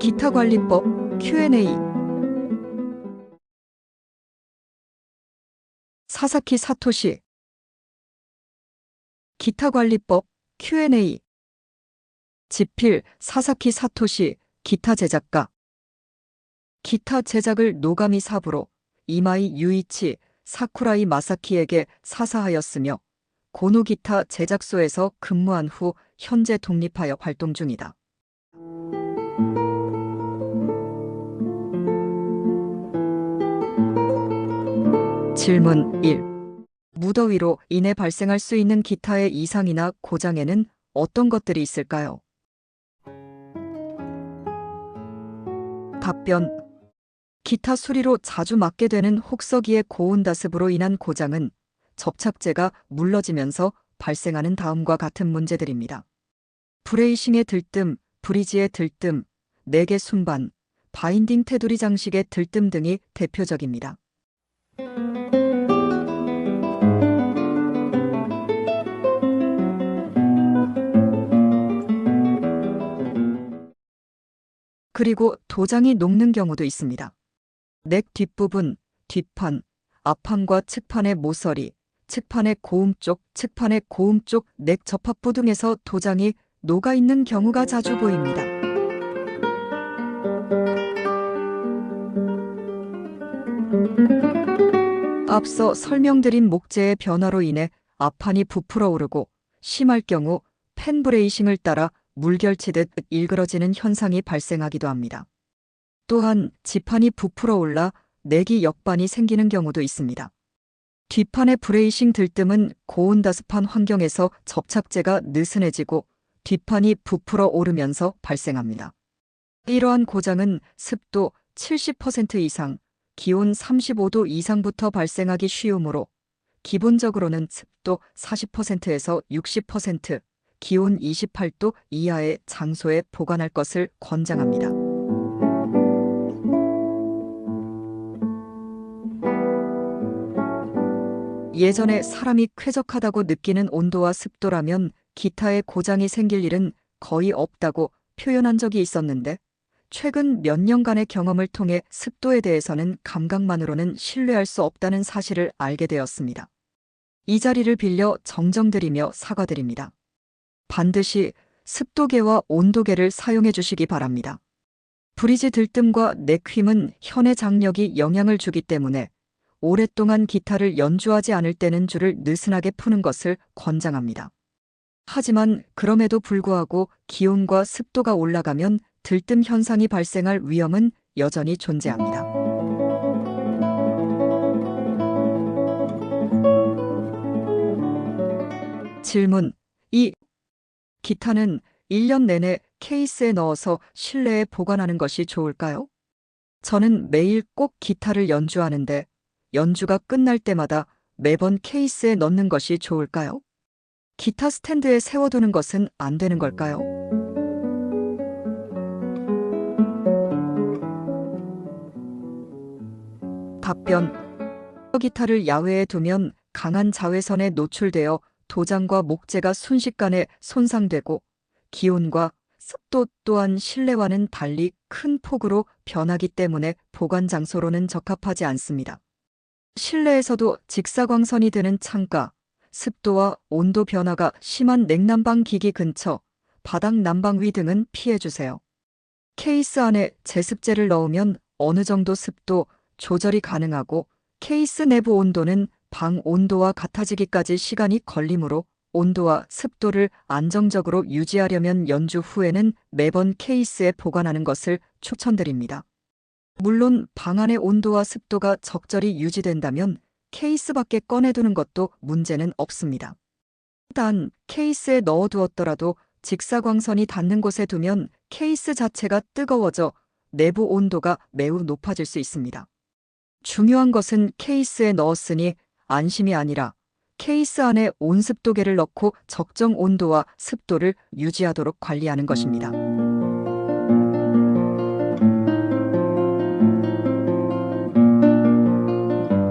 기타 관리법 Q&A. 사사키 사토시. 기타 관리법 Q&A. 지필 사사키 사토시 기타 제작가. 기타 제작을 노가미 사부로 이마이 유이치 사쿠라이 마사키에게 사사하였으며 고노 기타 제작소에서 근무한 후 현재 독립하여 활동 중이다. 질문 1. 무더위로 인해 발생할 수 있는 기타의 이상이나 고장에는 어떤 것들이 있을까요? 답변. 기타 수리로 자주 맞게 되는 혹서기의 고온다습으로 인한 고장은 접착제가 물러지면서 발생하는 다음과 같은 문제들입니다. 브레이싱의 들뜸, 브리지의 들뜸, 네개 순반, 바인딩 테두리 장식의 들뜸 등이 대표적입니다. 그리고 도장이 녹는 경우도 있습니다. 넥 뒷부분, 뒷판, 앞판과 측판의 모서리, 측판의 고음 쪽, 측판의 고음 쪽 넥 접합부 등에서 도장이 녹아 있는 경우가 자주 보입니다. 앞서 설명드린 목재의 변화로 인해 앞판이 부풀어 오르고 심할 경우 펜 브레이싱을 따라 물결치듯 일그러지는 현상이 발생하기도 합니다. 또한 지판이 부풀어 올라 내기 역반이 생기는 경우도 있습니다. 뒷판의 브레이싱 들뜸은 고온다습한 환경에서 접착제가 느슨해지고 뒷판이 부풀어 오르면서 발생합니다. 이러한 고장은 습도 70% 이상, 기온 35도 이상부터 발생하기 쉬우므로 기본적으로는 습도 40%에서 60%, 기온 28도 이하의 장소에 보관할 것을 권장합니다. 예전에 사람이 쾌적하다고 느끼는 온도와 습도라면 기타에 고장이 생길 일은 거의 없다고 표현한 적이 있었는데 최근 몇 년간의 경험을 통해 습도에 대해서는 감각만으로는 신뢰할 수 없다는 사실을 알게 되었습니다. 이 자리를 빌려 정정드리며 사과드립니다. 반드시 습도계와 온도계를 사용해 주시기 바랍니다. 브리지 들뜸과 넥휨은 현의 장력이 영향을 주기 때문에 오랫동안 기타를 연주하지 않을 때는 줄을 느슨하게 푸는 것을 권장합니다. 하지만 그럼에도 불구하고 기온과 습도가 올라가면 들뜸 현상이 발생할 위험은 여전히 존재합니다. 질문 2. 기타는 1년 내내 케이스에 넣어서 실내에 보관하는 것이 좋을까요? 저는 매일 꼭 기타를 연주하는데 연주가 끝날 때마다 매번 케이스에 넣는 것이 좋을까요? 기타 스탠드에 세워두는 것은 안 되는 걸까요? 답변. 기타를 야외에 두면 강한 자외선에 노출되어 도장과 목재가 순식간에 손상되고 기온과 습도 또한 실내와는 달리 큰 폭으로 변하기 때문에 보관 장소로는 적합하지 않습니다. 실내에서도 직사광선이 드는 창가, 습도와 온도 변화가 심한 냉난방 기기 근처, 바닥 난방 위 등은 피해주세요. 케이스 안에 제습제를 넣으면 어느 정도 습도 조절이 가능하고 케이스 내부 온도는 방 온도와 같아지기까지 시간이 걸리므로 온도와 습도를 안정적으로 유지하려면 연주 후에는 매번 케이스에 보관하는 것을 추천드립니다. 물론 방 안의 온도와 습도가 적절히 유지된다면 케이스 밖에 꺼내두는 것도 문제는 없습니다. 단 케이스에 넣어두었더라도 직사광선이 닿는 곳에 두면 케이스 자체가 뜨거워져 내부 온도가 매우 높아질 수 있습니다. 중요한 것은 케이스에 넣었으니 안심이 아니라 케이스 안에 온습도계를 넣고 적정 온도와 습도를 유지하도록 관리하는 것입니다.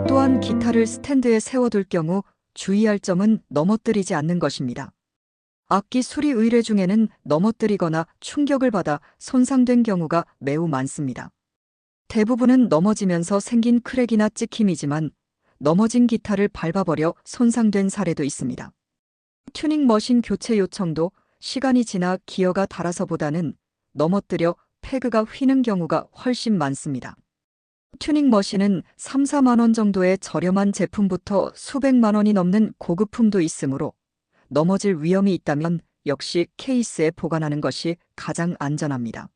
또한 기타를 스탠드에 세워둘 경우 주의할 점은 넘어뜨리지 않는 것입니다. 악기 수리 의뢰 중에는 넘어뜨리거나 충격을 받아 손상된 경우가 매우 많습니다. 대부분은 넘어지면서 생긴 크랙이나 찍힘이지만 넘어진 기타를 밟아버려 손상된 사례도 있습니다. 튜닝 머신 교체 요청도 시간이 지나 기어가 닳아서보다는 넘어뜨려 패그가 휘는 경우가 훨씬 많습니다. 튜닝 머신은 3, 4만 원 정도의 저렴한 제품부터 수백만 원이 넘는 고급품도 있으므로 넘어질 위험이 있다면 역시 케이스에 보관하는 것이 가장 안전합니다.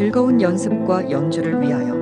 즐거운 연습과 연주를 위하여